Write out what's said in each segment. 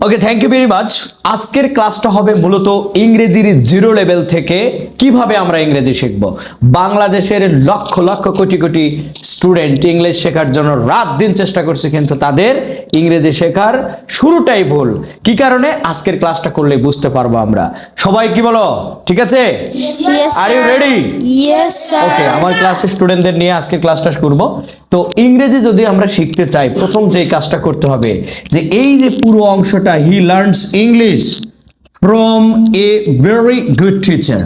Okay thank you very much আজকের ক্লাসটা হবে মূলত ইংরেজির জিরো লেভেল থেকে কীভাবে আমরা ইংরেজি শিখব? বাংলাদেশের লক্ষ লক্ষ কোটি কোটি স্টুডেন্ট ইংলিশ শেখার জন্য রাত দিন চেষ্টা করছে কিন্তু তাদের ইংরেজি শেখার শুরুটাই ভুল। কি কারণে? আজকের ক্লাসটা করলে বুঝতে পারব আমরা। সবাই কি বলো? ঠিক আছে? আর ইউ রেডি ওকে আমার ক্লাসের স্টুডেন্টদের নিয়ে আজকে ক্লাসটা করব। তো ইংরেজি যদি আমরা শিখতে চাই প্রথম যে কাজটা করতে হবে যে এই যে পুরো অংশটা he learns English from a very good teacher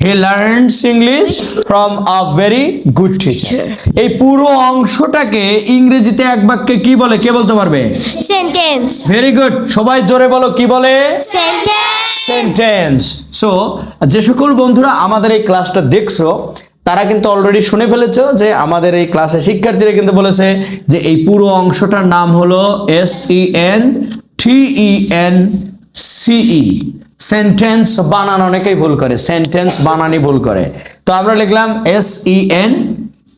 he learns English from a very good teacher এই পুরো অংশটাকে ইংরেজিতে এক বাক্যে কি বলে? কে বলতে পারবে? Sentence. ভেরি গুড সবাই জোরে বলো কি বলে? Sentence. সেন্টেন্স সো যে সকল বন্ধুরা আমাদের এই ক্লাসটা দেখছ তারা কিন্তু অলরেডি শুনে ফেলেছো যে আমাদের এই ক্লাসে শিক্ষার্থীরা কিন্তু বলেছে যে এই পুরো অংশটার নাম হলো S E N T E N C sentence বানান অনেকেই ভুল করে সেন্টেন্স বানানি ভুল করে। তো আমরা লিখলাম S E N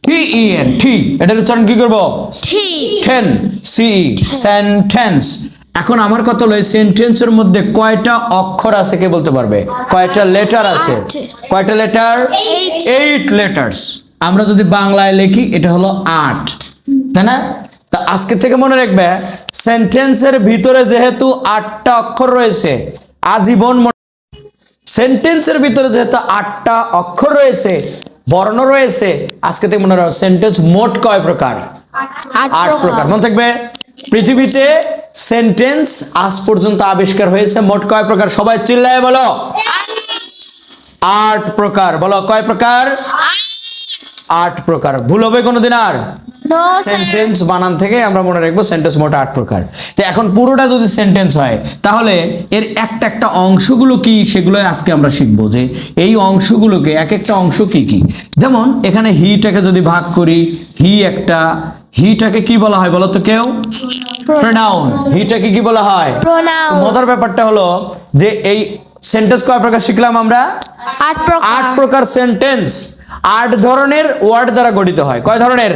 T E N T এটার উচ্চারণ কি করব? সিই সেন্টেন্স এখন আমার কথা হলো? সেন্টেন্সের মধ্যে কয়টা অক্ষর আছে কে বলতে পারবে? কয়টা লেটার আছে। কয়টা লেটার Eight. এইট লেটার্স আমরা যদি বাংলায় লিখি এটা হলো আট। তাই না? তা আজকে থেকে মনে রাখবে সেন্টেন্সের ভিতরে যেহেতু আটটা অক্ষর রয়েছে আজীবন সেন্টেন্সের ভিতরে যেহেতু আটটা অক্ষর রয়েছে বর্ণ রয়েছে আজকে থেকে মনে রাখো সেন্টেন্স মোট কয় প্রকার? আট প্রকার। মনে থাকবে পৃথিবীতে সেন্টেন্স আজ পর্যন্ত আবিষ্কার হয়েছে মোট কয় প্রকার? সবাই চিল্লায় বলো। আট প্রকার। বলো কয় প্রকার? আট প্রকার। ভুল হবে কোনোদিন আর. সেন্টেন্স বানান থেকে আমরা মনে রাখব সেন্টেন্স মোট আট প্রকার। তো এখন পুরোটা যদি সেন্টেন্স হয় তাহলে এর একটা একটা অংশগুলো কি সেগুলো আজকে আমরা শিখব যে এই অংশগুলোকে এক একটা অংশ কি কি। যেমন এখানে হিটাকে যদি ভাগ করি হি একটা হিটাকে কি বলা হয় বলো তো কেউ? প্রোনাউন হিটাকে কি বলা হয়. মজার ব্যাপারটা হলো যে এই সেন্টেন্স কয় প্রকার শিখলাম আমরা? আট প্রকার। আট প্রকার সেন্টেন্স আট ধরনের ওয়ার্ড দ্বারা গঠিত হয়। কয় ধরনের?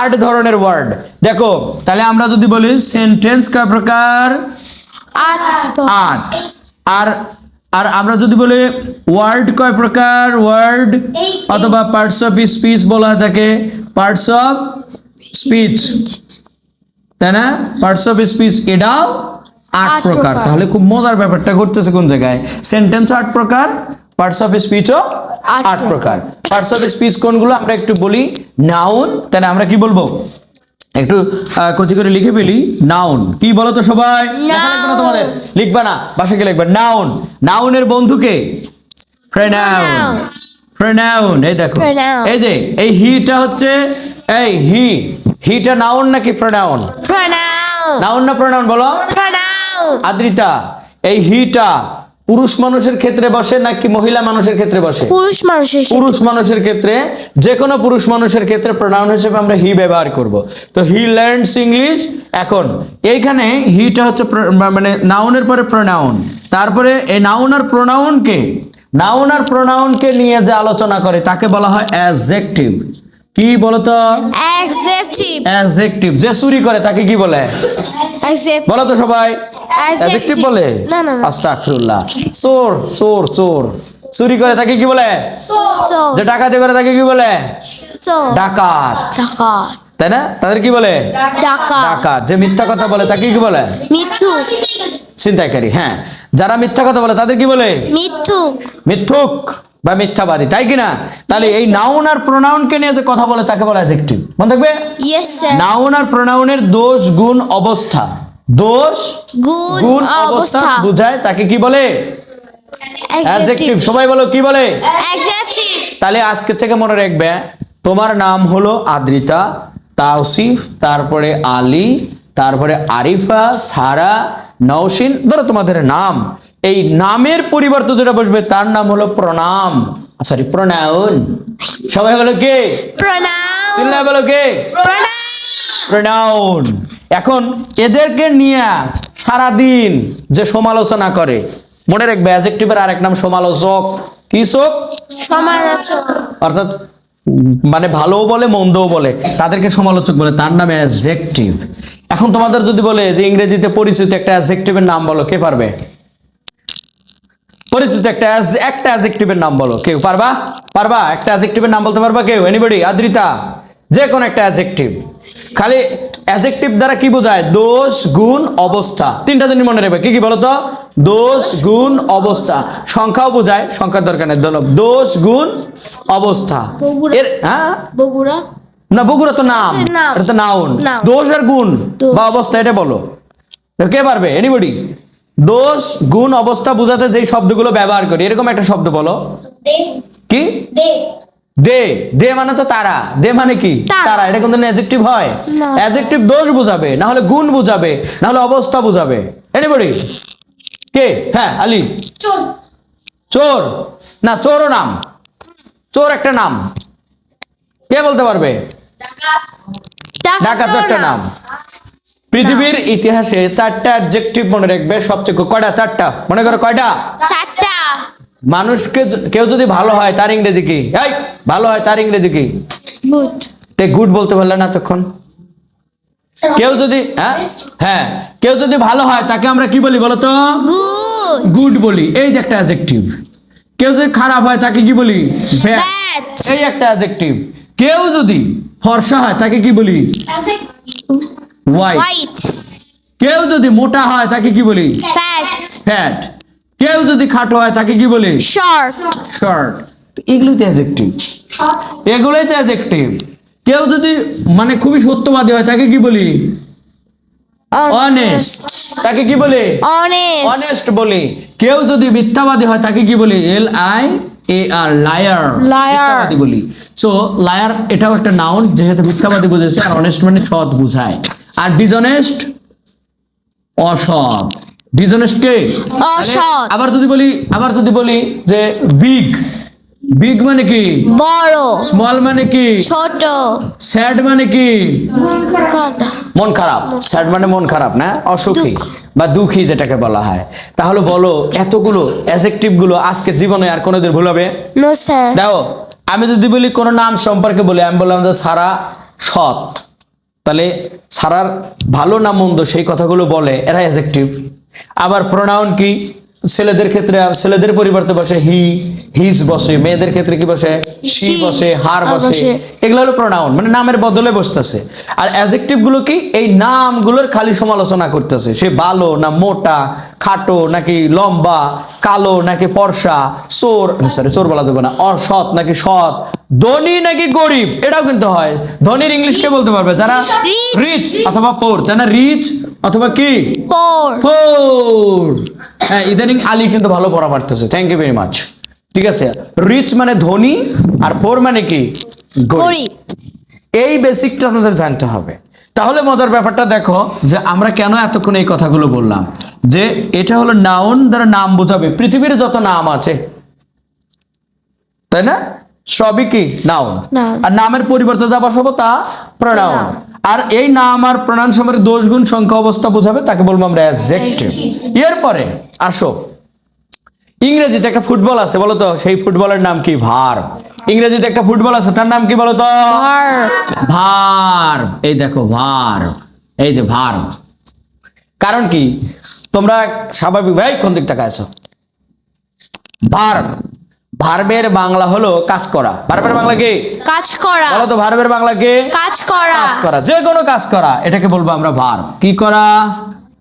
আট ধরনের। ওয়ার্ড। দেখো তাহলে আমরা যদি বলি সেন্টেন্স কয় প্রকার? আট আট। আর আর আমরা যদি বলি ওয়ার্ড কয় প্রকার? ওয়ার্ড অথবা পার্টস অফ স্পিচ বলা থাকে পার্টস অফ স্পিচ। তাই না? পার্টস অফ স্পিচ এটাও আট প্রকার। তাহলে খুব মজার ব্যাপারটা ঘটতেছে কোন জায়গায়? সেন্টেন্স আট প্রকার পার্টস অফ স্পিচও আট আট প্রকার। পার্টস অফ স্পিচ কোনগুলো আমরা একটু বলি? নাউন তাহলে আমরা কি বলব? একটু কচি করে লিখে ফেলি। নাউন কি বলো তো সবাই তোমাদের। লিখবা না বাসা কি লিখবে। নাউন নাউনের বন্ধুকে প্রনাউন. প্রনাউন এই দেখো। এই যে এই হিটা হচ্ছে এই হি হিটা নাউন নাকি প্রনাউন. নাউন না প্রনাউন বলো. আদ্রিতা এই হিটা পুরুষ মানুষের ক্ষেত্রে বসে নাকি মহিলা মানুষের ক্ষেত্রে বসে? পুরুষ মানুষের পুরুষ মানুষের ক্ষেত্রে যে কোনো পুরুষ মানুষের ক্ষেত্রে প্রোনাউন হিসেবে আমরা হি ব্যবহার করব। তো হি লার্নস ইংলিশ এখন। এইখানে হিটা হচ্ছে মানে নাউনের পরে প্রোনাউন তারপরে এই নাউন আর প্রোনাউনকে নাউন আর প্রোনাউনকে নিয়ে যে আলোচনা করে তাকে বলা হয় অ্যাজেক্টিভ কি বলতো? Adjective. অ্যাজেক্টিভ যে চুরি করে তাকে কি বলে? বলো তো সবাই. অ্যাজেক্টিভ বলে? না, না। আস্তাগফিরুল্লাহ। চোর চোর চোর। চুরি করে তাকে কি বলে? So. যে ডাকাতি করে তাকে কি বলে? So. ডাকাত। ডাকাত। তাই না? তাদের কি বলে? ডাকাত। যে মিথ্যা কথা বলে তাকে কি বলে? মিথ্যুক ছিনতাইকারী হ্যাঁ। যারা মিথ্যা কথা বলে তাদের কি বলে? মিথ্যুক। মিথ্যুক। বা মিথ্যাবাদী তাই কি না তাহলে এই নাউন আর প্রোনাউনকে নিয়ে যে কথা বলে তাকে বলে অ্যাডজেক্টিভ মনে থাকবে? নাউন আর প্রোনাউনের দোষ গুণ অবস্থা। দোষ গুণ অবস্থা বুঝায় তাকে কি বলে? অ্যাডজেক্টিভ সবাই বলো কি বলে? অ্যাডজেক্টিভ তাহলে আজকে থেকে মনে রাখবে তোমার নাম হলো আদ্রিতা তাওসিফ তারপরে আলী তারপরে আরিফা সারা নওশিন ধরো তোমাদের নাম। এই নামের পরিবর্তে যেটা বসবে তার নাম হলো প্রণাম। Sorry pronoun. সবাই বলো কে? চিল্লায় বলো কে? প্রনাউন এখন এদেরকে নিয়ে সারাদিন যে সমালোচনা করে মনে রাখবে অ্যাজেক্টিভের আরেক নাম সমালোচক। কি চোখ? সমালোচক। অর্থাৎ মানে ভালোও বলে মন্দও বলে। তাদেরকে সমালোচক বলে তার নামে অ্যাজেক্টিভ এখন তোমাদের যদি বলে যে ইংরেজিতে পরিচিত একটা অ্যাজেক্টিভের নাম বলো কে পারবে? পরিচিত একটা একটা অ্যাজেক্টিভের নাম বলো। কেউ পারবা? পারবা? একটা অ্যাজেক্টিভের নাম বলতে পারবা কেউ? এনিবডি আদ্রিতা? যে কোনো একটা অ্যাজেক্টিভ খালি অ্যাজেক্টিভ দ্বারা কি বোঝায়? দোষ গুণ অবস্থা। তিনটা জিনিস মনে রাখবে কি কি বলো তো? দোষ গুণ অবস্থা। সংখ্যাও বোঝায় সংখ্যার দরকার নেই। ধন্যবাদ। দোষ গুণ অবস্থা। এর হ্যাঁ? বগুড়া। না বগুড়া তো নাম। নাম। এটা তো নাউন দোষ আর গুণ বা অবস্থা এটা বলো। কে পারবে? এনিবডি দোষ গুণ অবস্থা বোঝাতে যেই শব্দগুলো ব্যবহার করি এরকম একটা শব্দ বলো। কি? দে। দে। মানে তো তারা। দে মানে কি? তারা। এটা কিন্তু অ্যাডজেক্টিভ হয়। অ্যাডজেক্টিভ দোষ বোঝাবে না হলে গুণ বোঝাবে না হলে অবস্থা বোঝাবে। এনিবডি কে? হ্যাঁ আলী। চোর। চোর। না চোরও নাম। চোর একটা নাম। কে বলতে পারবে? ডাকাত। একটা নাম। পৃথিবীর ইতিহাসে চারটা অ্যাডজেক্টিভ মনে রাখবে সবচেয়ে কয়টা? চারটা। মনে করো কয়টা? চারটা। মানুষকে কেউ যদি ভালো হয় তার ইংরেজি কি? এই ভালো হয় তার ইংরেজি কি? গুড তে গুড বলতে পারলে না তখন? কেউ যদি হ্যাঁ? হ্যাঁ। কেউ যদি ভালো হয় তাকে আমরা কি বলি বলো তো? গুড গুড বলি। এই যে একটা অ্যাডজেক্টিভ কেউ যদি খারাপ হয় তাকে কি বলি? ব্যাড ব্যাড এই একটা অ্যাডজেক্টিভ কেউ যদি ফর্সা হয় তাকে কি বলি? হোয়াইট কেউ যদি মোটা হয় তাকে কি বলি? ফ্যাট কেউ যদি খাটো হয় তাকে কি বলি? শর্ট শর্ট এগুলোই তো অ্যাডজেক্টিভ এগুলোই তো অ্যাডজেক্টিভ কেউ যদি মানে খুবই সত্যবাদী হয় তাকে কি বলি? অনেস্ট তাকে কি বলি? অনেস্ট বলি। কেউ যদি মিথ্যাবাদী হয় তাকে কি বলি? L I A R liar. মিথ্যাবাদী বলি। সো লায়ার এটাও একটা নাউন যেহেতু মিথ্যাবাদী বুঝেছে আর অনেস্ট মানে সৎ বুঝায়। আর ডিজনেস্ট অসৎ। ডিজনেস্ট কে। আবার যদি বলি আবার যদি বলি যে বিগ বিগ মানে কি? বড়। স্মল মানে কি? ছোট। স্যাড মানে কি? মন খারাপ। স্যাড মানে মন খারাপ না? অসুখী বা দুঃখী যেটাকে বলা হয়। তাহলে বলো এতগুলো অ্যাজেক্টিভগুলো আজকে জীবনে আর কোনোদিন ভুল হবে নো স্যার দেখো আমি যদি বলি কোনো নাম সম্পর্কে বলি আমি বললাম যে সারা সৎ। তাহলে সারার ভালো না মন্দ সেই কথাগুলো বলে এরা অ্যাজেক্টিভ আবার প্রোনাউন কি? ছেলেদের ক্ষেত্রে ছেলেদের পরিবর্তে বসে হি হিজ বসে মেয়েদের ক্ষেত্রে কি বসে? শি বসে হার বসে। এগুলো হলো প্রোনাউন মানে নামের বদলে বসতেছে। আর অ্যাজেক্টিভগুলো কি? এই নামগুলোর খালি সমালোচনা করতেছে। সে ভালো না মোটা খাটো নাকি লম্বা কালো নাকি পর্সা চোর সরি চোর বলা যাবে না অসৎ নাকি সৎ ধনী নাকি গরিব এটাও কিন্তু হয়। ধনীর ইংলিশ কে বলতে পারবে? যারা রিচ অথবা পোর তাই না? রিচ অথবা কি? পোর পোর হ্যাঁ ইদানিং আলী কিন্তু ভালো পড়া পারতেছে। থ্যাংক ইউ ভেরি মাচ ঠিক আছে? রিচ মানে ধনী আর পোর মানে কি? গরিব। এই বেসিকটা আপনাদের জানতে হবে। তাহলে মজার ব্যাপারটা দেখো যে আমরা কেন এতক্ষণ এই কথাগুলো বললাম? যে এটা হলো নাউন দ্বারা নাম বোঝাবে। পৃথিবীর যত নাম আছে। তাই না? সবই কি? নাউন আর নামের পরিবর্তে যা বসাবো তা প্রনাউন আর এই নাম আর প্রণাম সময়ের দোষ গুণ সংখ্যা অবস্থা বোঝাবে তাকে বলব আমরা এরপরে আসো। ইংরেজিতে একটা ফুটবল আছে বলো তো সেই ফুটবলের নাম কি? ভার। ইংরেজিতে একটা ফুটবল আছে তার নাম কি বলো তো? ভার। এই দেখো ভার। এই যে ভার। কারণ কি? তোমরা স্বাভাবিক ভাই কোন দিক থেকে আছো? ভার। ভার্বের বাংলা হলো কাজ করা। ভার্বের বাংলা কি? কাজ করা। বলো তো ভার্বের বাংলা কি? কাজ করা। কাজ করা। যে কোনো কাজ করা। এটাকে বলব আমরা ভার্ব। কি করা?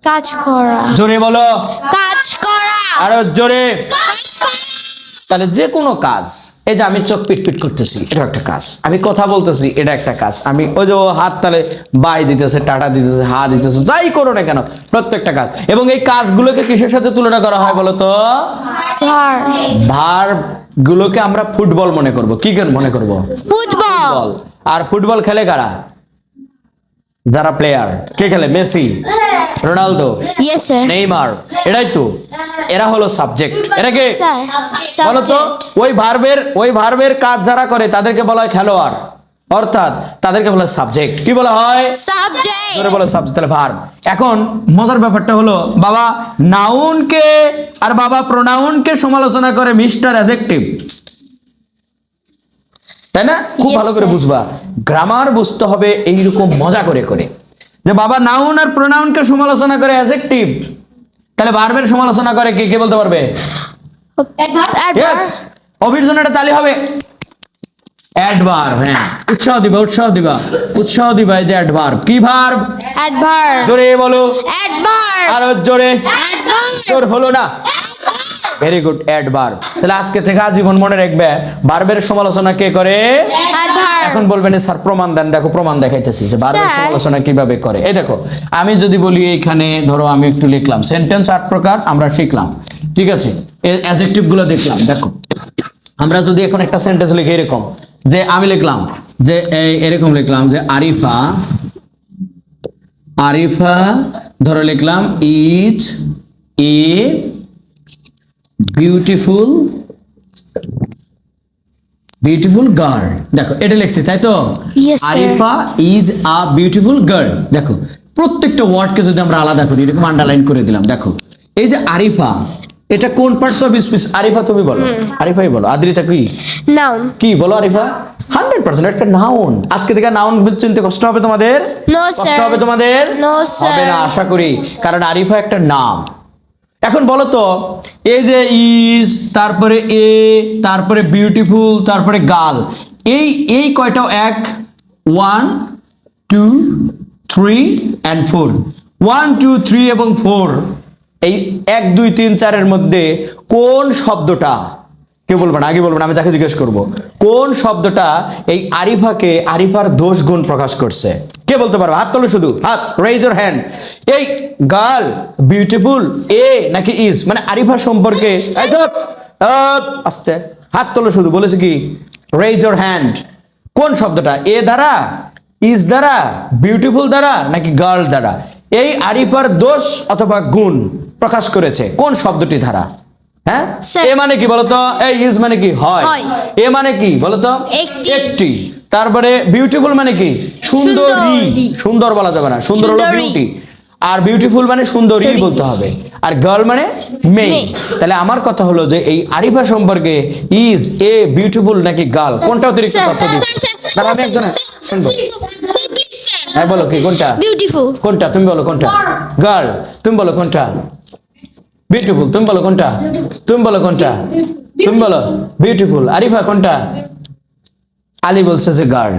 কাজ করা। জোরে বলো। কাজ করা। আরও জোরে। কাজ করা। তাহলে যে কোনো কাজ এই যে আমি চোখ পিট পিট করতেছি এটা একটা কাজ। আমি কথা বলতেছি এটা একটা কাজ। আমি ওই যে হাত তালে বাই দিতেছে টাটা দিতেছে হা দিতেছে যাই করো না কেন প্রত্যেকটা কাজ। এবং এই কাজগুলোকে কিসের সাথে তুলনা করা হয় বলো তো? ভার। গুলোকে আমরা ফুটবল মনে করব। কি কেন মনে করব? ফুটবল। ফুটবল। আর ফুটবল খেলে কারা? যারা প্লেয়ার কে খেলে? Messi Ronaldo Neymar. এটাই তো। এরা হলো সাবজেক্ট এরা কে? স্যার বলো তো ওই ভার্বের ওই ভার্বের কাজ যারা করে তাদেরকে বলা হয় খেলোয়াড়। অর্থাৎ তাদেরকে বলা হয় সাবজেক্ট কি বলা হয়? সাবজেক্ট ধরে বলো সাবজেক্ট তাহলে ভার্ব এখন মজার ব্যাপারটা হলো বাবা নাউনকে আর বাবা প্রোনাউনকে সমালোচনা করে মিস্টার অ্যাজেক্টিভ তাই না? খুব ভালো করে. বুঝবা। গ্রামার বুঝতে হবে এইরকম মজা করে করে। যে বাবা নাউন আর প্রোনাউনকে সমালোচনা করে অ্যাজেক্টিভ তাহলে বারবের সমালোচনা করে কে কে বলতে পারবে? অভির জন্য একটা তালি হবে। অ্যাডভার্ব হ্যাঁ। উৎসাহ দিবা উৎসাহ দিবা। উৎসাহ দিবা এই যে অ্যাডভার্ব কি ভার্ব Adverb. জোরে বলো। Adverb. আরও জোরে. জোর হলো না। ভেরি গুড অ্যাডভার্ব তাহলে আজকে থেকে আজীবন মনে রাখবে বারবের সমালোচনা কে করে? এখন বলবেন স্যার প্রমাণ দেন দেখো প্রমাণ দেখাইতেছি যে বারবার. সমালোচনা কীভাবে করে? এই দেখো আমি যদি বলি এইখানে ধরো আমি একটু লিখলাম সেন্টেন্স আট প্রকার আমরা শিখলাম। ঠিক আছে অ্যাজেক্টিভগুলো দেখলাম দেখো। আমরা যদি এখন একটা সেন্টেন্স লিখি এরকম যে আমি লিখলাম যে এই এরকম লিখলাম যে আরিফা আরিফা ধরো লিখলাম is a beautiful beautiful girl দেখো এটা লিখছি তাই তো? Arifa is a beautiful girl দেখো প্রত্যেকটা ওয়ার্ডকে যদি আমরা আলাদা করি এরকম আন্ডারলাইন করে দিলাম দেখো। এই যে আরিফা এটা কোন পার্টস অফ স্পিচ আরিফা তুমি বলো। আরিফাই বলো। আদ্রিতা কি? Noun. কি বলো আরিফা হান্ড্রেড পার্সেন্ট একটা নাউন আজকে থেকে নাউন চিনতে কষ্ট হবে তোমাদের? কষ্ট হবে তোমাদের? হবে না আশা করি। কারণ আরিফা একটা নাম। এখন বলো তো এই যে ইজ, তারপরে এ, তারপরে বিউটিফুল, তারপরে গাল, এই এই কয়টাও এক? One, two, three and four. One, two, three এবং ফোর, এই এক, দুই, তিন, চারের মধ্যে কোন শব্দটা? কে বলবেন আগে বলবেন আমি যাকে জিজ্ঞেস করব। কোন শব্দটা এই আরিফাকে আরিফার দোষ গুণ প্রকাশ করছে? কে বলতে পারবে? হাত তোলো শুধু, হাত রেজ ইওর হ্যান্ড এই গার্ল বিউটিফুল এ নাকি ইজ মানে আরিফা সম্পর্কে আস্তে, হাত তোলো শুধু, বলেছে কি? রেজ ইওর হ্যান্ড কোন শব্দটা? এ দ্বারা ইজ দ্বারা বিউটিফুল দ্বারা, নাকি গার্ল দ্বারা? এই আরিফার দোষ অথবা গুণ প্রকাশ করেছে, কোন শব্দটি দ্বারা? হ্যাঁ? এ মানে কি বলতো? এই ইজ মানে কি? হয়। এ মানে কি বলতো? একটি। তারপরে বিউটিফুল মানে কি? সুন্দরী। সুন্দরী। বলা যাবে না। সুন্দর হলো। বিউটি আর বিউটিফুল মানে সুন্দরী। বলতে হবে। আর গার্ল মানে মেয়ে। তাহলে আমার কথা হলো যে এই আরিফা সম্পর্কে ইজ এ বিউটিফুল নাকি গার্ল কোনটা অতিরিক্ত তথ্য দিচ্ছে আমি একজন শুনব হ্যাঁ বলো কি কোনটা? Beautiful. কোনটা? তুমি বলো কোনটা? গার্ল তুমি বলো কোনটা? বিউটিফুল তুমি বলো কোনটা? তুমি বলো কোনটা? তুমি বলো। বিউটিফুল আরিফা কোনটা? আলী বলছে যে গার্ল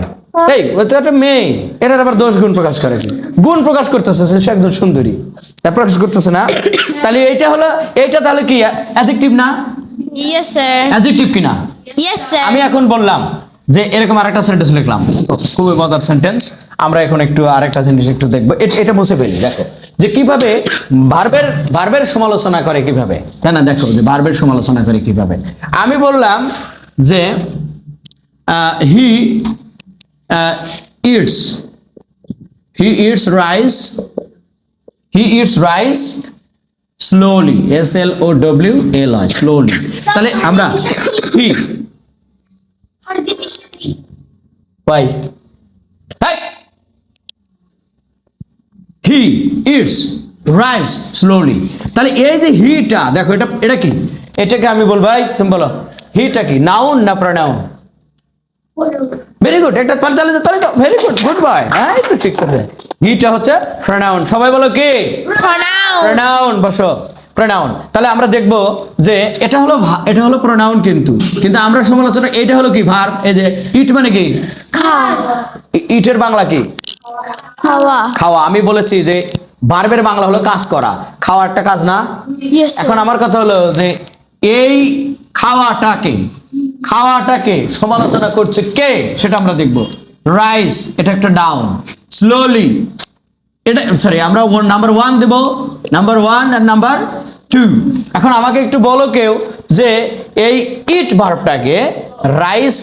এই তো একটা মেয়ে। এটার আবার দোষ গুণ প্রকাশ করে। গুণ প্রকাশ করতেছে সে একজন সুন্দরী। প্রকাশ করতেছে না। তাহলে এইটা হলো এইটা তাহলে কি? অ্যাডজেক্টিভ না? Yes, sir. অ্যাডজেক্টিভ কিনা Yes, sir. আমি এখন বললাম যে এরকম আরেকটা সেন্টেন্স লিখলাম। খুবই মজার সেন্টেন্স আমরা এখন একটু আরেকটা জিনিস একটু দেখব। এটা মুছে ফেলি দেখো। যে কীভাবে ভার্বের ভার্বের সমালোচনা করে কীভাবে? না না দেখো যে ভার্বের সমালোচনা করে কীভাবে? আমি বললাম যে he eats he eats rice he eats rice slowly S L O W L Y slowly তাহলে আমরা he Why? He eats rice slowly তাহলে এই যে হিটা দেখো এটা এটা কি? এটাকে আমি বলব ভাই তুমি বলো হিটা কি নাউন না প্রনাউন ভেরি গুড একটা তাহলে তাহলে তাহলে ভেরি গুড গুড বাই হ্যাঁ একটু ঠিক করে হিটা হচ্ছে প্রনাউন সবাই বলো কি? Pronoun. প্রনাউন বসো। প্রনাউন তাহলে আমরা দেখব যে এটা হলো এটা হলো প্রনাউন কিন্তু। কিন্তু আমরা সমালোচনা এটা হলো কি ভার এই যে ইট মানে কি? ইটের বাংলা কি? খাওয়া। খাওয়া। আমি বলেছি যে ভার্বের বাংলা হলো কাজ করা। খাওয়া একটা কাজ না? এখন আমার কথা হলো যে এই খাওয়াটাকে খাওয়াটাকে সমালোচনা করছে কে? সেটা আমরা দেখব। রাইস এটা একটা ডাউন স্লোলি এটা সরি আমরা নাম্বার ওয়ান দেব। নাম্বার ওয়ান আর নাম্বার টু এখন আমাকে একটু বলো কেউ যে এই ইট ভার্বটাকে রাইস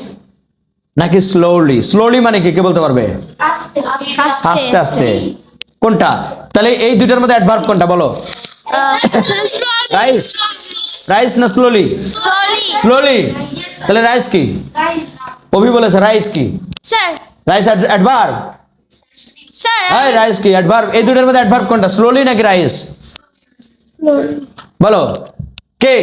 নাকি স্লোলি স্লোলি মানে কি? কে বলতে পারবে? আস্তে আস্তে। কোনটা? তাহলে এই দুইটার মধ্যে অ্যাডভার্ব কোনটা বলো? রাইস রাইস না স্লোলি স্লোলি তাহলে রাইস কি? অভি বলেছে রাইস কি? Rice adverb. হ্যাঁ রাইস কি? অ্যাডভার্ব এই দুটার মধ্যে অ্যাডভার্ব কোনটা? স্লোলি নাকি রাইস বলো। কে?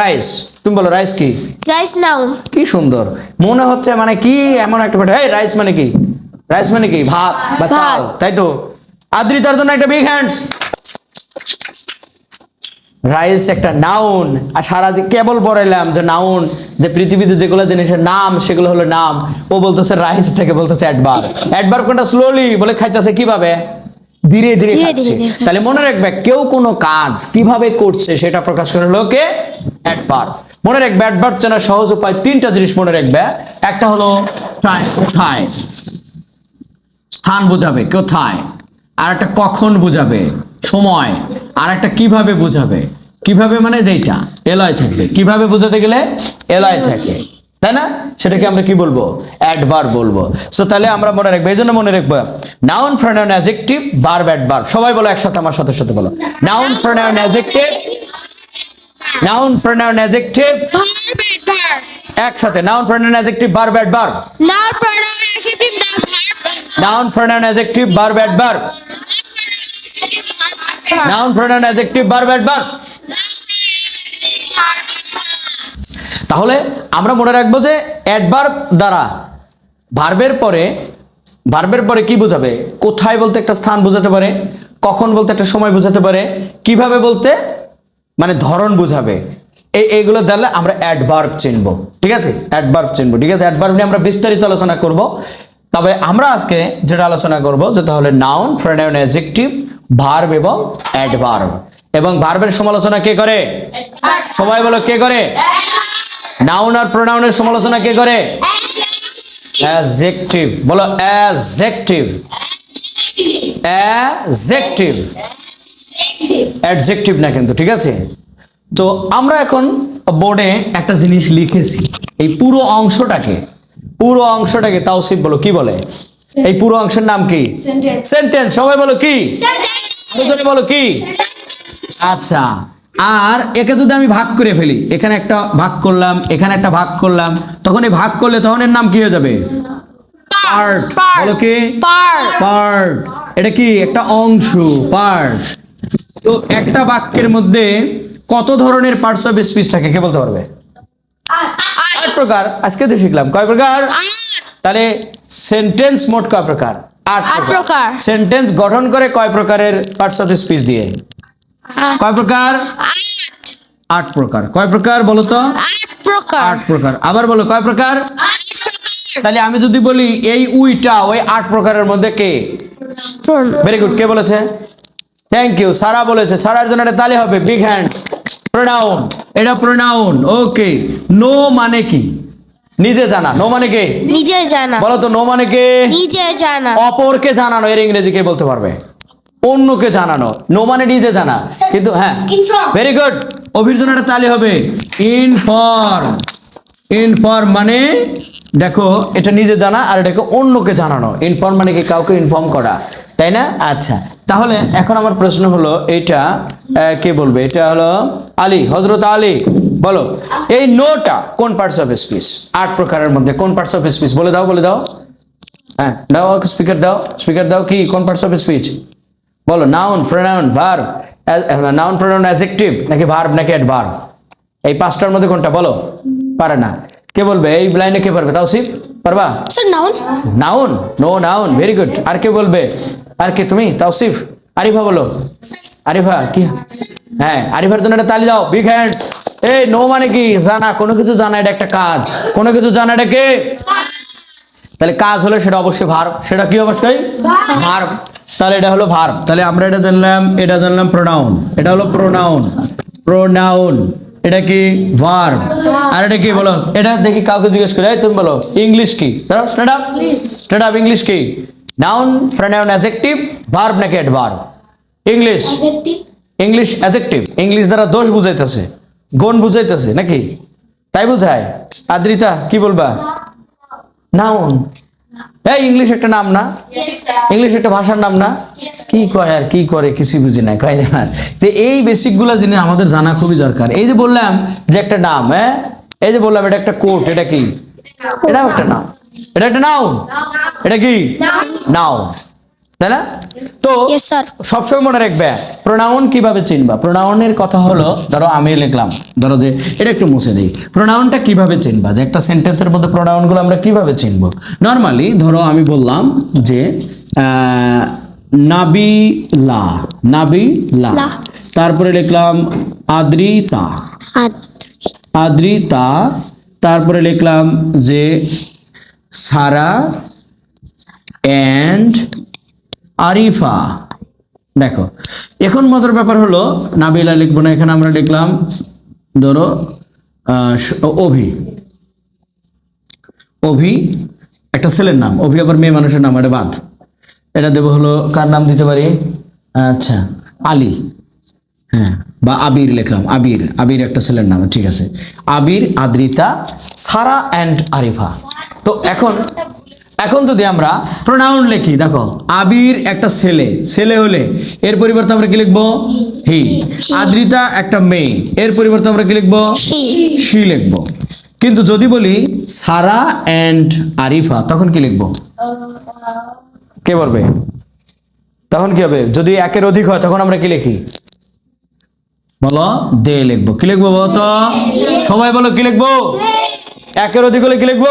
রাইস তুমি বলো রাইস কি? রাইস নাউন কি সুন্দর। মনে হচ্ছে মানে কি এমন একটা এই রাইস মানে কি? রাইস মানে কি? ভাত বা চাল তাই তো? আদ্রিতার জন্য একটা বিগ হ্যান্ডস রাইস একটা নাউন আর সারা যে কেবল বলাইলাম যে নাউন যে পৃথিবীতে যেগুলো জিনিসের নাম সেগুলো হলো নাম। ও বলতেছে রাইসটাকে বলতেছে অ্যাডবার অ্যাডবার কোনটা? স্লোলি বলে খাইতেছে কীভাবে? ধীরে ধীরে খাচ্ছে। তাহলে মনে রাখবে কেউ কোনো কাজ কীভাবে করছে সেটা প্রকাশ করে হলো কে অ্যাডভার্ব মনে রাখবে অ্যাডভার্ব চেনার সহজ উপায় তিনটা জিনিস মনে রাখবে। একটা হলো কোথায়? স্থান বোঝাবে কোথায়? আর একটা কখন বোঝাবে? সময়? আর একটা কীভাবে বোঝাবে? কীভাবে মানে যেটা এলয় থাকবে। কীভাবে বোঝাতে গেলে? এলয় থাকে। তাই না? সেটাকে আমরা কি বলব? অ্যাডভার্ব বলব। সো তাহলে আমরা মনে রাখব এই জন্য মনে রাখব noun pronoun adjective verb adverb সবাই বলো একসাথে আমার সাথে সাথে বলো। Noun pronoun adjective noun pronoun adjective verb adverb একসাথে noun pronoun adjective verb adverb noun pronoun adjective noun pronoun adjective verb adverb noun pronoun adjective verb adverb তাহলে আমরা মনে রাখব যে অ্যাডভার্ব দ্বারা ভার্বের পরে ভার্বের পরে কি বোঝাবে? কোথায় বলতে একটা স্থান বোঝাতে পারে? কখন বলতে একটা সময় বোঝাতে পারে? কীভাবে বলতে? মানে ধরন বোঝাবে। এই এইগুলো দ্বারা আমরা অ্যাডভার্ব চিনবো। ঠিক আছে? অ্যাডভার্ব চিনবো। ঠিক আছে? অ্যাডভার্ব নিয়ে আমরা বিস্তারিত আলোচনা করব। তবে আমরা আজকে যেটা আলোচনা করব যে তাহলে নাউন প্রোনাউন অ্যাডজেক্টিভ ভার্ব এবং অ্যাডভার্ব এবং ভার্বের সমালোচনা কে করে? সবাই বলো কে করে? নাউন আর প্রোনাউনের সমালোচনা কে করে? অ্যাডজেক্টিভ বলো অ্যাডজেক্টিভ অ্যাডজেক্টিভ অ্যাডজেক্টিভ না কিন্তু ঠিক আছে? তো আমরা এখন বোর্ডে একটা জিনিস লিখেছি। এই পুরো অংশটাকে পুরো অংশটাকে তাওসিফ বলো কি বলে? এই পুরো অংশের নাম কি. সেন্টেন্স সবাই বলো কি? বলো কি? আচ্ছা। আর একে যদি আমি ভাগ করে ফেলি এখানে একটা ভাগ করলাম এখানে একটা ভাগ করলাম তখন এই ভাগ করলে তখন এর নাম কি হয়ে যাবে? পার্ট. বলো কি? পার্ট। এটা কি? একটা অংশ পার্ট। তো একটা বাক্যের মধ্যে কত ধরনের পার্টস অফ স্পিচ থাকে কে বলতে পারবে? আট। প্রকার। আজকে তো শিখলাম। কয় প্রকার? তাহলে সেন্টেন্স মোট কয় প্রকার? আট প্রকার। সেন্টেন্স গঠন করে কয় প্রকারের পার্টস অফ স্পিচ দিয়ে? কয় প্রকার? আট। প্রকার। কয় প্রকার বলো তো? আট প্রকার। আবার বলো কয় প্রকার? তাহলে আমি যদি বলি এই উইটা ওই আট প্রকারের মধ্যে কে? ভেরি গুড কে বলেছে? থ্যাংক ইউ সারা বলেছে। সারার জন্য একটা তালি হবে। বিগ হ্যান্ডস প্রোনাউন এটা প্রোনাউন ওকে নো মানে কি? নিজে জানা। নো মানে কে? নিজে জানা। বলো তো নো মানে কে? নিজে জানা। অপরকে জানানো। এর ইংরেজি কে বলতে পারবে? অন্যকে জানানো। নো মানে নিজে জানা। কিন্তু হ্যাঁ ভেরি গুড অভির জন্য একটা তালি হবে ইনফর্ম ইনফর্ম মানে দেখো এটা নিজে জানা আর এটাকে অন্যকে জানানো। ইনফর্ম মানে কি কাউকে ইনফর্ম করা তাই না? আচ্ছা তাহলে এখন আমার প্রশ্ন হলো এটা কে বলবে? এটা হলো আলী হজরত আলী। বলো এই নোটা কোন পার্টস অফ স্পিচ আট প্রকারের মধ্যে কোন পার্টস অফ স্পিচ বলে দাও বলে দাও। হ্যাঁ দাও স্পিকার দাও। স্পিকার দাও কি? কোন পার্টস অফ স্পিচ বলো noun pronoun verb noun pronoun adjective নাকি ভার্ব নাকি অ্যাডভার্ব এই পাঁচটার মধ্যে কোনটা বলো? পারে না। কে বলবে? এই লাইনে কে পারবে তাও শিব পারবা? Sir noun noun no noun very good আর কে বলবে? আর কে তুমি? তাও তাওসিফ আরিফা বলো। আরিফা কি? হ্যাঁ আরিফার জন্য একটা তালি দাও। বিগ হ্যান্ডস এই নো মানে কি? জানা কোনো কিছু জানা এটা একটা কাজ। কোনো কিছু জানা এটা কে? তাহলে কাজ হলে সেটা অবশ্যই ভার্ব সেটা কি অবশ্যই? ভার্ব তাহলে এটা হলো ভার্ব তাহলে আমরা এটা জানলাম এটা জানলাম প্রোনাউন এটা হলো প্রোনাউন প্রোনাউন এটা কি? ভার্ব আর এটা কি বলো? এটা দেখি কাউকে জিজ্ঞেস করে। তুমি বলো ইংলিশ কি? দাঁড়াও straight up straight up English কি? নাউন প্রোনাউন অ্যাডজেক্টিভ ভার্ব নাকি adverb English English adjective English দ্বারা দোষ বুঝাইতেছে। গুণ বুঝাইতেছে নাকি? তাই বুঝায়। আদ্রিতা কি বলবা? নাউন এই ইংলিশ একটা নাম না? ইংলিশ একটা ভাষার নাম না? কি কয় আর কি করে? কিছু বুঝি না কয় না তো এই বেসিকগুলো জিনিস আমাদের জানা খুবই দরকার। এই যে বললাম যে একটা নাম হ্যাঁ? এই যে বললাম এটা একটা কোট এটা কি? এটাও একটা নাম। এটা একটা নাও এটা কি? নাউন তাই না? তো সবসময় মনে রাখবে প্রোনাউন কীভাবে চিনবা? প্রোনাউনের কথা হলো ধরো আমি লিখলাম ধরো যে এটা একটু মুছে দিই। প্রোনাউনটা কীভাবে চিনবা? যে একটা সেন্টেন্সের মধ্যে প্রোনাউনগুলো আমরা কীভাবে চিনবো? নর্মালি ধরো আমি বললাম যে নাবিলা নাবিলা। লা। তারপরে লিখলাম আদ্রিতা। আদ্রিতা। তারপরে লিখলাম যে সারা অ্যান্ড আরিফা। দেখো, এখন মজার ব্যাপার হলো, নাবিলা লিখব না, এখানে আমরা লিখলাম, ধরো অভি। অভি, একটা ছেলের নাম, অভি আবার মেয়ে মানুষের নাম, এটা বাদ। এটা দেবো হলো, কার নাম দিতে পারি? আচ্ছা আলী। হ্যাঁ বা আবির লিখলাম, আবির আবির একটা ছেলের নাম, ঠিক আছে। আবির, আদ্রিতা, সারা অ্যান্ড আরিফা। তো এখন এখন যদি আমরা প্রোনাউন লিখি দেখো আবির একটা ছেলে ছেলে হলে এর পরিবর্তে আমরা কি লিখব? হি। আদ্রিতা একটা মেয়ে এর পরিবর্তে আমরা কি লিখব. শি লিখব। কিন্তু যদি বলি সারা অ্যান্ড আরিফা তখন কি লিখব? কে বলবে? তখন কি হবে? যদি একের অধিক হয় তখন আমরা কি লিখি? বলো দে লিখব। কি লিখব বলো তো? সবাই বলো কি লিখব? একের অধিক হলে কি লিখব?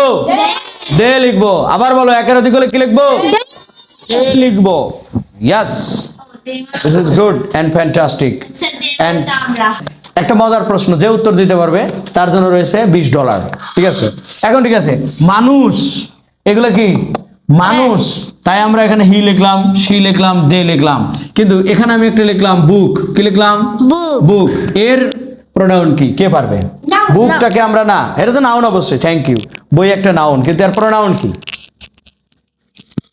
দে লিখব। আবার বলো একের অধিক হলে কি লিখব? দে লিখব। Yes this is good and fantastic and একটা মজার প্রশ্ন যে উত্তর দিতে পারবে তার জন্য রয়েছে বিশ ডলার। ঠিক আছে? এখন ঠিক আছে মানুষ এগুলো কি? মানুষ। তাই আমরা এখানে হি লিখলাম সি লিখলাম দে লিখলাম। কিন্তু এখানে আমি একটা লিখলাম বুক কি লিখলাম. বুক এর প্রোনাউন কি? কে পারবে? বুকটাকে আমরা না এটা তো নাউন অবশ্যই থ্যাংক ইউ বই একটা নাউন কিন্তু এর প্রোনাউন কি?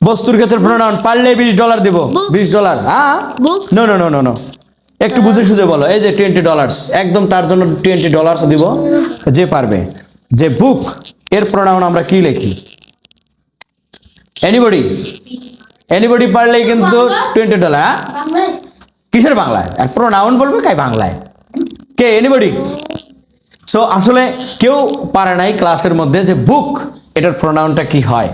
বস্তুর ক্ষেত্রে প্রোনাউন পারলে বিশ ডলার দিব বিশ ডলার হ্যাঁ? No no no no no একটু বুঝে সুঝে বলো এই যে টোয়েন্টি ডলার্স একদম তার জন্য টোয়েন্টি ডলার্স দিব যে পারবে। যে বুক এর প্রোনাউন আমরা কি লিখি? এনিবডি এনিবডি পারলেই কিন্তু টোয়েন্টি ডলার হ্যাঁ? কিসের বাংলায়? প্রোনাউন বলবে কাই বাংলায়? কে? এনিবডি সো আসলে কেউ পারে নাই ক্লাসের মধ্যে যে বুক এটার প্রোনাউনটা কি হয়?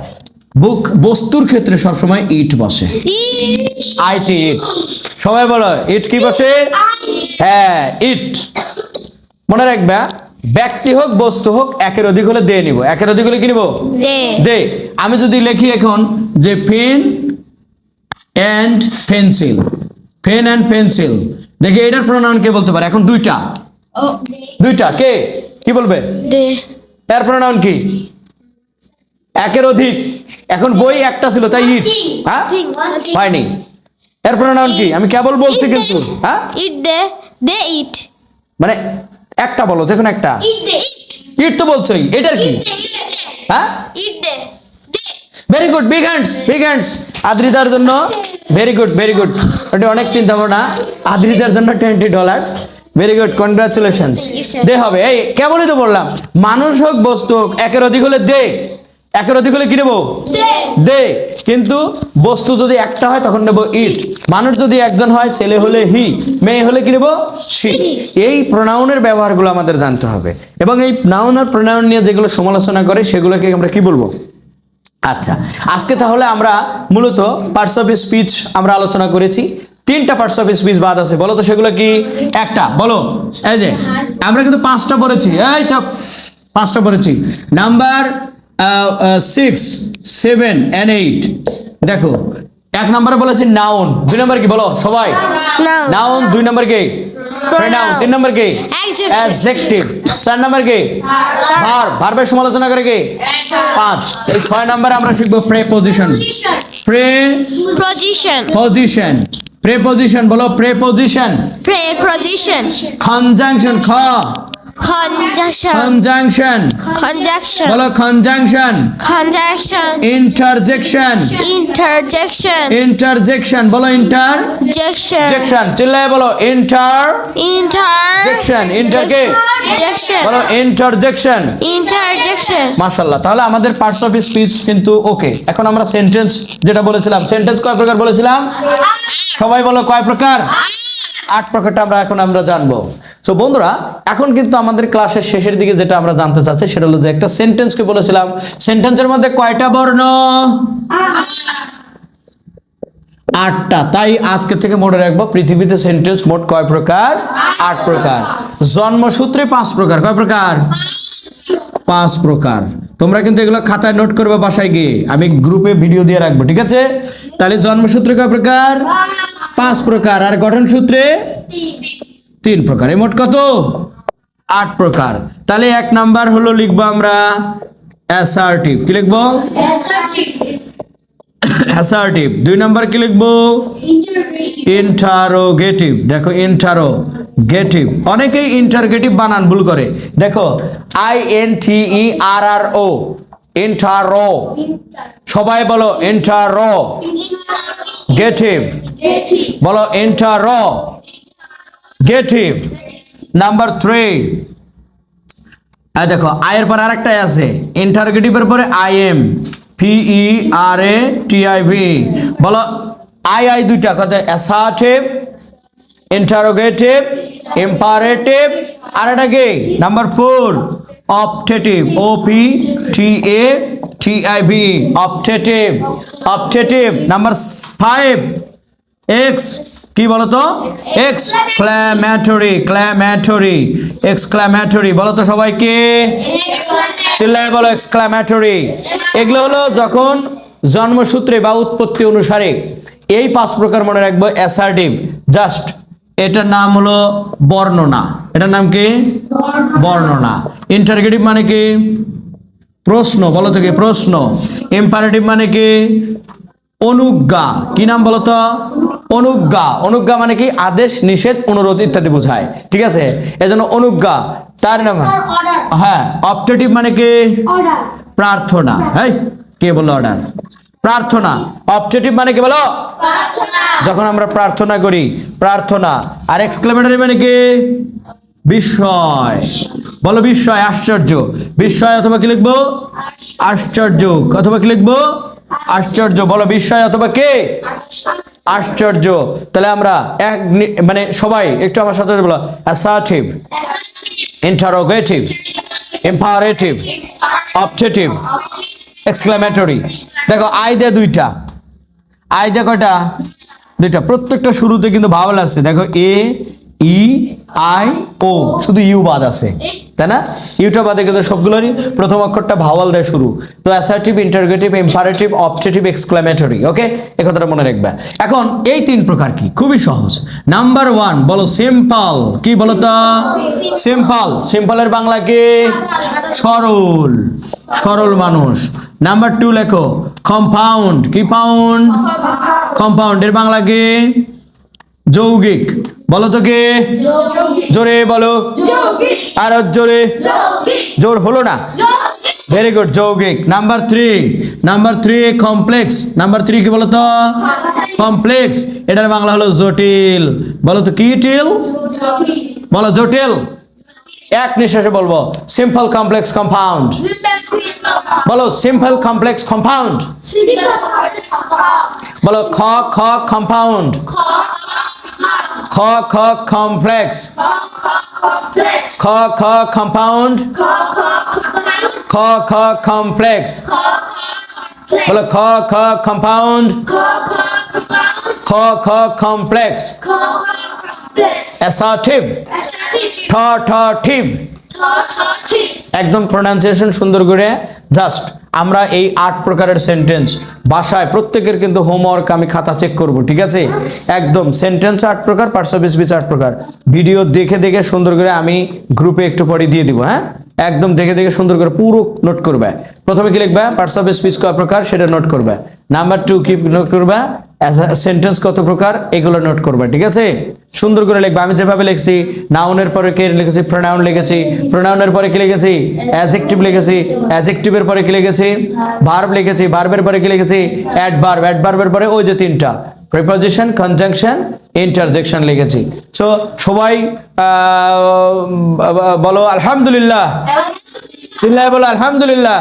বুক বস্তুর ক্ষেত্রে সবসময় ইট বসে। আইটি ইট সবাই বলো ইট কি বসে? হ্যাঁ ইট মনে রাখবা ব্যক্তি হোক বস্তু হোক একের অধিক হলে দিয়ে নিব। একের অধিক হলে কি নিব? দে। দে। আমি যদি লিখি এখন যে pen and pencil pen and pencil দেখি এটার প্রোনাউন কে বলতে পারে? এখন দুইটা। দুইটা কে? কি বলবে? দে। এর প্রোনাউন কি? একের অধিক। এখন বই একটা ছিল তাই ইট। হ্যাঁ? হয়নি। এর প্রোনাউন কি? আমি কেবল বলছি কিন্তু হ্যাঁ? ইট দে দে ইট মানে একটা বলো যে কোনো একটা। ইট ইট তো বলছোই এটার কি? হ্যাঁ? It they very good big hands big hands আদ্রিতার জন্য ভেরি গুড ভেরি গুড ওটা অনেক চিন্তা ভাবনা আদ্রিতার জন্য twenty dollars very good congratulations দে হবে। এই কেমনই তো বললাম মানুষ হোক বস্তু হোক একের অধিক হলে দে। একের অধিক হলে কি নেব? দে। দে। কিন্তু বস্তু যদি একটা হয় তখন নেব ইট। মানুষ যদি একজন হয় ছেলে হলে হি। মেয়ে হলে কি নেব? সি এই প্রোনাউনের ব্যবহারগুলো আমাদের জানতে হবে। এবং এই নাউন আর প্রোনাউন নিয়ে যেগুলো সমালোচনা করে সেগুলোকে আমরা কি বলব? আচ্ছা আজকে তাহলে আমরা মূলত পার্টস অফ স্পিচ আমরা আলোচনা করেছি। তিনটা পার্টস অফ স্পিচ বাদ আছে। বলো তো সেগুলো কি? একটা বলো। এই যে আমরা কিন্তু পাঁচটা পড়েছি। এই তো পাঁচটা পড়েছি। Number six seven and eight দেখো এক নম্বরে বলেছি নাউন দুই নম্বর কি? বলো সবাই। নাউন দুই নম্বর কি? প্রোনাউন তিন নম্বর কি? অ্যাডজেক্টিভ চার নম্বর কি? ভার ভার্বের সমালোচনা করে কি? পাঁচ। এই ছয় নম্বরে আমরা শিখব preposition pre position position preposition বলো প্রেপোজিশন প্রেপোজিশন কনজাংশন খ। Conjunction. Conjunction conjunction. বলো conjunction conjunction. Interjection interjection. Interjection বলো ইন্টার injection. জেকশন চিল্লায় বলো ইন্টার interjection. ইন্টারকে injection বলো ইন্টারজেকশন interjection. মাশাল্লাহ তাহলে আমাদের পার্টস অফ স্পিচ কিন্তু ওকে এখন আমরা সেন্টেন্স যেটা বলেছিলাম সেন্টেন্স কয় প্রকার বলেছিলাম? সবাই বলো কয় প্রকার? আট প্রকারটা আমরা এখন আমরা জানব। সো বন্ধুরা, এখন কিন্তু আমাদের ক্লাসের শেষের দিকে যেটা আমরা জানতে চাচ্ছি, সেটা হলো যে একটা সেন্টেন্সকে বলেছিলাম। সেন্টেন্সের মধ্যে কয়টা বর্ণ? আটটা। তাই আজকে থেকে মনে রাখব, পৃথিবীতে সেন্টেন্স মোট কয় প্রকার? আট প্রকার। জন্মসূত্রে পাঁচ প্রকার। কয় প্রকার? পাঁচ প্রকার। তোমরা কিন্তু এগুলো খাতায় নোট করবে বাসায় গিয়ে। আমি গ্রুপে ভিডিও দিয়ে রাখব, ঠিক আছে? তাহলে জন্মসূত্রে কয় প্রকার? পাঁচ প্রকার, আর গঠন সূত্রে? তিন প্রকার। মোট কত? আট প্রকার। তাহলে এক নাম্বার হলো লিখব আমরা অ্যাসার্টিভ কি লিখব? অ্যাসার্টিভ দুই নাম্বার কি লিখব? ইন্টারোগেটিভ দেখো ইন্টারোগেটিভ অনেকেই ইন্টারগেটিভ বানান, ভুল করে। দেখো আই এন টি ই আর আর ও ইন্টারো সবাই বলো ইন্টারো গেটিভ বলো ইন্টারো গেটিভ নাম্বার থ্রি দেখো আয়ের পর আরেকটা আছে। ইন্টারগেটিভের পরে I M P E R A T I V বলো আই আই দুইটা কত? অ্যাসার্টিভ ইন্টারোগেটিভ ইম্পারেটিভ আর এটা কি? Number four optative O P T A V optative optative number five X কি বলতো? এক্সক্লামেটরি ক্লামেটরি এক্সক্লামেটরি বলো তো সবাইকে? চিল্লায় বলো এক্সক্লামেটরি এগুলো হলো যখন জন্মসূত্রে বা উৎপত্তি অনুসারে এই পাঁচ প্রকার মনে রাখব অ্যাসার্টিভ জাস্ট এটার নাম হলো বর্ণনা। এটার নাম কি? বর্ণনা। ইন্টারগেটিভ মানে কি? প্রশ্ন বলো তো কি? প্রশ্ন। ইম্পারেটিভ মানে কি? অনুজ্ঞা। কি নাম বলো তো? অনুজ্ঞা। অনুজ্ঞা মানে কি? আদেশ নিষেধ অনুরোধ ইত্যাদি বোঝায়। ঠিক আছে? এজন্য অনুজ্ঞা। তার নাম হ্যাঁ অপটেটিভ মানে কি? প্রার্থনা। হ্যাঁ কে বলল অর্ডার প্রার্থনা। অপটেটিভ মানে কি বলো? যখন আমরা প্রার্থনা করি প্রার্থনা। আর এক্সক্লেমেটরি মানে কি? বিস্ময়। বলো বিস্ময়, আশ্চর্য। বিস্ময় অথবা কি লিখব? আশ্চর্য। অথবা কি লিখব? আশ্চর্য। বলো বিস্ময় অথবা কে? আশ্চর্য। তাহলে আমরা এক মানে সবাই একটু আমার সাথে বলো। Assertive interrogative imperative objective exclamatory দেখো, আই দে দুইটা। আই দে কয়টা? দুইটা। প্রত্যেকটা শুরুতে কিন্তু ভাওয়াল আছে। দেখো এ ই আই ও। শুধু ইউ বাদ আছে তাই না? ইউটা বাদে কিন্তু সবগুলোরই প্রথম অক্ষরটা ভাওয়াল দেয় শুরু। তো assertive interrogative imperative objective exclamatory okay এ কথাটা মনে রাখবে। এখন এই তিন প্রকার কি? খুবই সহজ। নাম্বার ওয়ান বলো সিম্পল। কি বলো তা? সিম্পল। সিম্পলের বাংলা কি? সরল। সরল মানুষ। নাম্বার টু লেখো কম্পাউন্ড কি পাউন্ড কম্পাউন্ড এর বাংলা কি? যৌগিক। বলো তো কে? জোরে বলো। আর জোরে। জোর হলো না। ভেরি গুড যৌগিক। Number three number three complex number three কি বলো তো? কমপ্লেক্স এটার বাংলা হলো জটিল। বলো তো কি টিল? বলো জটিল। এক নিঃশ্বাসে বলব। সিম্পল কমপ্লেক্স কম্পাউন্ড বলো সিম্পল কমপ্লেক্স কম্পাউন্ড বলো খ খ কম্পাউন্ড খ খ কমপ্লেক্স খ খ কম্পাউন্ড খ খ কমপ্লেক্স বলো খ খ কম্পাউন্ড খ খ কমপ্লেক্স অ্যাসার্টিভ ঠ ঠ ঠিভ একদম প্রোনাউন্সিয়েশন সুন্দর করে জাস্ট আমরা এই আট প্রকারের সেন্টেন্স বাসায় প্রত্যেকের কিন্তু হোমওয়ার্ক আমি খাতা চেক করব, ঠিক আছে? একদম সেন্টেন্স আট প্রকার পার্টস অফ স্পিচ আট প্রকার? ভিডিও দেখে দেখে সুন্দর করে আমি গ্রুপে একটু পরে দিয়ে দিব হ্যাঁ? একদম দেখে দেখে সুন্দর করে পুরো নোট করবে। প্রথমে কি লিখবে? পার্টস অফ স্পিচ কয় প্রকার? সেটা নোট করবে। নাম্বার টু কি নোট করবে? সেন্টেন্স কত প্রকার? এগুলো নোট করবে ঠিক আছে? সুন্দর করে লিখবে। আমি যেভাবে লিখছি নাউনের পরে কে লিখেছি? প্রোনাউন লিখেছি। প্রোনাউনের পরে কি লিখেছি? অ্যাজেক্টিভ লিখেছি। অ্যাজেক্টিভের পরে কি লিখেছি? ভার্ব লিখেছি। ভার্বের পরে কি লিখেছি? অ্যাডভার্ব অ্যাডভার্বের পরে ওই যে তিনটা। প্রিপোজিশন কনজাংশন ইন্টারজেকশন লিখেছি। সো সবাই বলো আলহামদুলিল্লাহ। চিল্লায় বলো আলহামদুলিল্লাহ।